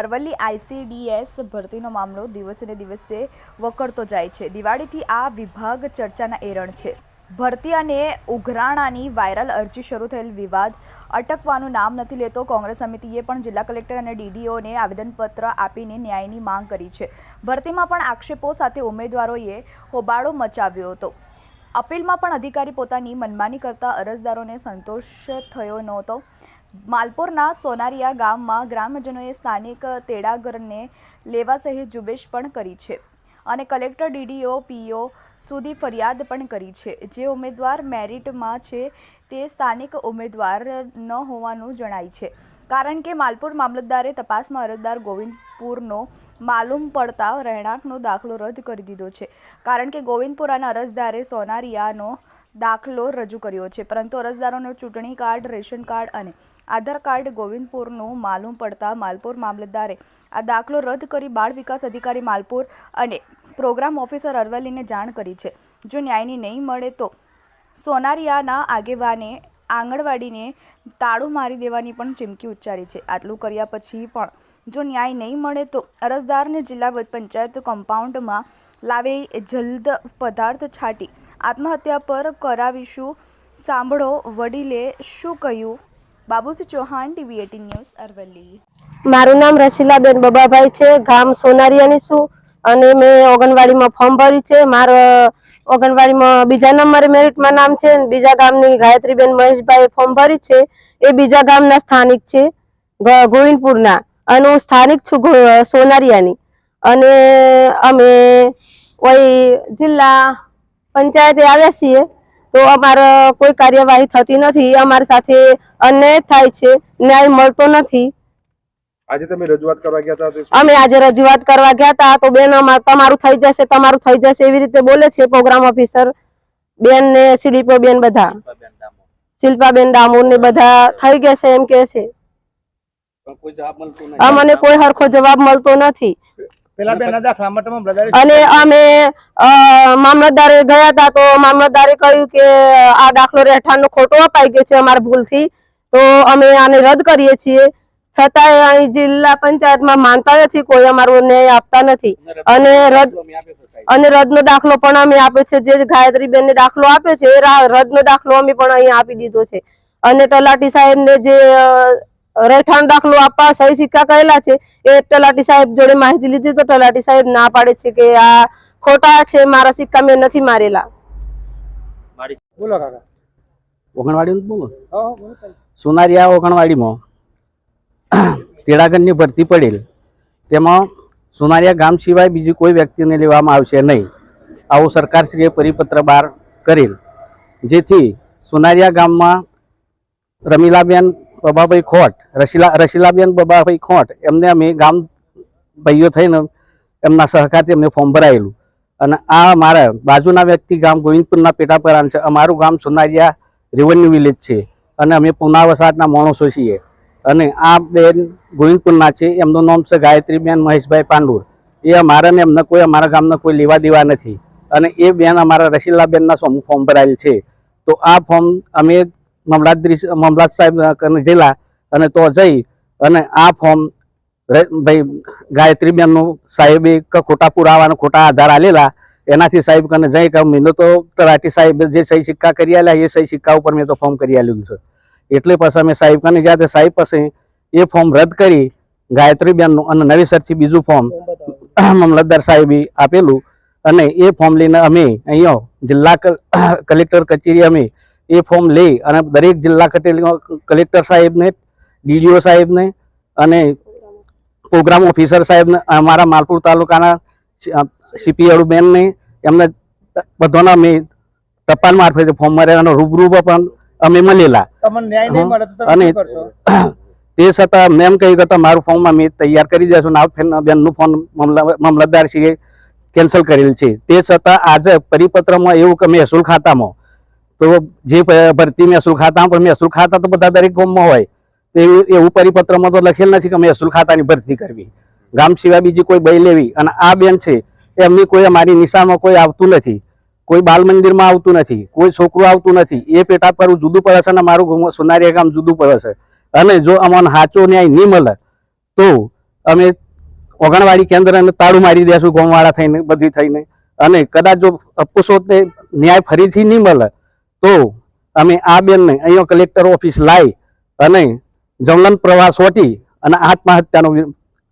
Aravalli ICDS ભરતીનો મામલો દિવસે ને દિવસે વકરતો જાય છે. દિવાળીથી આ વિભાગ ચર્ચાના એરણ છે. ભરતી અને ઉઘરાણાની વાયરલ અરજી શરૂ થયેલ વિવાદ અટકવાનું નામ નથી લેતો. કોંગ્રેસ સમિતિએ પણ જિલ્લા કલેક્ટર અને ડીડીઓને આવેદનપત્ર આપીને ન્યાયની માંગ કરી છે. ભરતીમાં પણ આક્ષેપો સાથે ઉમેદવારોએ હોબાળો મચાવ્યો હતો. અપીલમાં પણ અધિકારી પોતાની મનમાની કરતા અરજદારોને સંતોષ થયો નહોતો. માલપુરના સોનારિયા ગામમાં ગ્રામજનોએ સ્થાનિક તેડાગરને લેવા સહિત ઝુંબેશ પણ કરી છે અને કલેક્ટર ડીડીઓ, પીઓ સુધી ફરિયાદ પણ કરી છે. જે ઉમેદવાર મેરિટમાં છે તે સ્થાનિક ઉમેદવાર ન હોવાનું જણાય છે. કારણ કે માલપુર મામલતદારે તપાસમાં અરજદાર ગોવિંદપુરનો માલુમ પડતા રહેણાંકનો દાખલો રદ કરી દીધો છે. કારણ કે ગોવિંદપુરાના અરજદારે સોનારિયાનો દાખલો રજૂ કર્યો છે. પરંતુ અરજદારોનો ચૂંટણી કાર્ડ, રેશન કાર્ડ અને આધાર કાર્ડ ગોવિંદપુરનું માલુમ પડતા માલપુર મામલતદારે આ દાખલો રદ કરી બાળ વિકાસ અધિકારી માલપુર અને પ્રોગ્રામ ઓફિસર અરવલ્લીને જાણ કરી છે. જો ન્યાયની નહીં મળે તો સોનારિયાના આગેવાને આંગણવાડીને તાળું મારી દેવાની પણ ચીમકી ઉચ્ચારી છે. આટલું કર્યા પછી પણ જો ન્યાય નહીં મળે તો અરજદારને જિલ્લા પંચાયત કમ્પાઉન્ડમાં લાવી જલ્દ પદાર્થ છાંટી. આત્મહત્યા પર કરાવીશું. સાંભળો વડીલે શું કહ્યું? Babusi Chauhan, TV eighteen news Aravalli. મારું નામ રસીલાબેન બબાભાઈ છે. ગામ સોનારિયાની છું. અને મેં ઓગણવાડીમાં ફોર્મ ભર્યું છે. મારો ઓગણવાડીમાં બીજા નંબરે મેરિટમાં નામ છે બીજા ગામની ગાયત્રીબેન મહેશભાઈ ફોર્મ ભર્યું છે. એ બીજા ગામના સ્થાનિક છે ગોવિંદપુરના. અને હું સ્થાનિક છું સોનારિયાની. અને અમે કોઈ જિલ્લા પંચાયતે આવ્યા છીએ, તો અમારો કોઈ કાર્યવાહી થતી નથી. અમારી સાથે અન્યાય થાય છે, ન્યાય મળતો નથી. આજે તમે રજૂઆત કરવા ગયા હતા અમે આજે રજૂઆત કરવા ગયા હતા તો બેન અમાર તમારું થઈ જશે તમારું થઈ જશે એવી રીતે બોલે છે પ્રોગ્રામ ઓફિસર બેન ને સીડીપો બેન બધા. શિલ્પાબેન દામોર. ને બધા થઈ ગયા છે એમ કે છે. અમને કોઈ હરખો જવાબ મળતો નથી. અને અમે અ, મામલતદારે ગયા હતા તો મામલતદારે કહ્યું કે આ દાખલો રહેઠાણ ખોટો અપાઈ ગયો છે અમારા ભૂલથી. તો અમે આને રદ કરીએ છીએ. છતાંય અહીં જિલ્લા પંચાયતમાં માનતા નથી કોઈ અમારો ન્યાય આપતા નથી. અને રદ અને રદનો દાખલો પણ અમે આપ્યો છે જે ગાયત્રીબેન ને દાખલો આપ્યો છે એ રદનો દાખલો અમે પણ અહીં આપી દીધો છે. અને તલાટી સાહેબ ને જે રહેઠાણ દાખલો આપવા સહી સિક્કા કરેલા છે એ તલાટી સાહેબ જોડે માહિતી લીધી તો તલાટી સાહેબ ના પાડે છે કે આ ખોટા છે મારા સિક્કા મેં નથી મારેલા. બોલો કાકા. ઓગણવાડી બોલો. સોનારિયા ઓગણવાડીમાં? તેડાગરની ભરતી પડેલ. તેમાં સોનારિયા ગામ સિવાય બીજી કોઈ વ્યક્તિને લેવામાં આવશે નહીં. આવું સરકારશ્રીએ પરિપત્ર બહાર કરેલ. જેથી સોનારિયા ગામમાં રમીલાબેન બબાભાઈ ખોટ રસીલા રસીલાબેન બબાભાઈ ખોટ એમને અમે ગામ ભાઈઓ થઈને એમના સહકારથી અમને ફોર્મ ભરાયેલું. અને આ મારા બાજુના વ્યક્તિ ગામ ગોવિંદપુરના પેટાપરાન છે. અમારું ગામ સોનારિયા રેવન્યુ વિલેજ છે. અને અમે પુના વસાહતના માણસો છીએ. અને આ બેન ગોવિંદપુરના છે, એમનું નામ છે ગાયત્રીબેન મહેશભાઈ પાંડુર. એ અમારા ને એમને કોઈ અમારા ગામના કોઈ લેવા દેવા નથી. અને એ બેન અમારા રસીલાબેનના સોમ ફોર્મ ભરાયેલ છે. તો આ ફોર્મ અમે મામલાદરી મમલાદ સાહેબ કને અને તો જઈ અને આ ફોર્મ ભાઈ ગાયત્રીબેનનું સાહેબે ખોટા પુરાવાના ખોટા આધાર આલેલા. એનાથી સાહેબ કને જઈ કે મેં તો તલાટી સાહેબ જે સહી સિક્કા કરી આલ્યા, એ સહી સિક્કા ઉપર મેં તો ફોર્મ કરી આલ્યું છે. એટલે પછી અમે સાહેબ કને ગયા સાહેબ પાસે એ ફોર્મ રદ કરી ગાયત્રીબેનનું અને નવેસરથી બીજું ફોર્મ મામલતદાર સાહેબે આપેલું. અને એ ફોર્મ લઈને અમે અહીંયા જિલ્લા કલેક્ટર કચેરી અમે એ ફોર્મ લઈ અને દરેક જિલ્લા કલેક્ટર સાહેબને ડીડીઓ સાહેબને અને પ્રોગ્રામ ઓફિસર સાહેબને, અમારા માલપુર તાલુકાના સીપીએડુ બેનને એમને બધાના અમે ટપાલ મારફતે ફોર્મ માર્યા અને રૂબરૂ પણ અમે મળેલા. અને તે છતાં મેં એમ કહ્યું કે મારું ફોર્મ અમે તૈયાર કરી દઈશું ને આ બેનનું ફોન મામલતદાર શ્રીએ કેન્સલ કરેલ છે. તે છતાં આજે પરિપત્રમાં એવું કે મહેસૂલ ખાતામાં તો જે ભરતી મહેસૂલ ખાતા પણ મહેસૂલ ખાતા તો બધા દરેક ગામમાં હોય. તો એવું એવું પરિપત્રમાં તો લખેલ નથી કે મહેસૂલ ખાતાની ભરતી કરવી. ગામ સિવાય બીજી કોઈ બઈ લેવી. અને આ બેન છે એમની કોઈ અમારી નિશામાં કોઈ આવતું નથી. કોઈ બાલ મંદિરમાં આવતું નથી, કોઈ છોકરું આવતું નથી, એ પેટા પર જુદું પડે છે અને મારું સોનારિયા ગામ જુદું પડે છે. અને જો અમને સાચો ન્યાય નહીં મળે, તો અમે ઓગણવાડી કેન્દ્રને તાળું મારી દેશું ગોમવાળા થઈને, બધી થઈને. અને કદાચ જો અપુસોતને ન્યાય ફરીથી નહીં મળે, તો અમે આ બેનને અહીંયા કલેક્ટર ઓફિસ લાવી અને જમલન પ્રવાસ સોટી અને આત્મહત્યાનો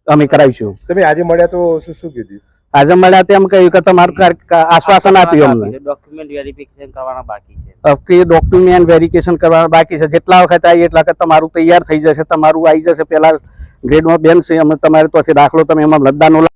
અમે કરાવીશું. તમે આજે મળ્યા તો શું શું કીધું? આજે મળ્યા તેમ કહ્યું કે તમારું આશ્વાસન આપ્યું અમને. ડોક્યુમેન્ટ વેરિફિકેશન કરવાના બાકી છે. કે ડોક્યુમેન્ટ વેરિફિકેશન કરવાના બાકી છે. જેટલા વખત આવી એટલા વખત તમારું તૈયાર થઈ જશે તમારું આવી જશે. પેલા ગ્રેડમાં બેન છે અમે તમારે તો દાખલો તમે એમાં લદ્દાનો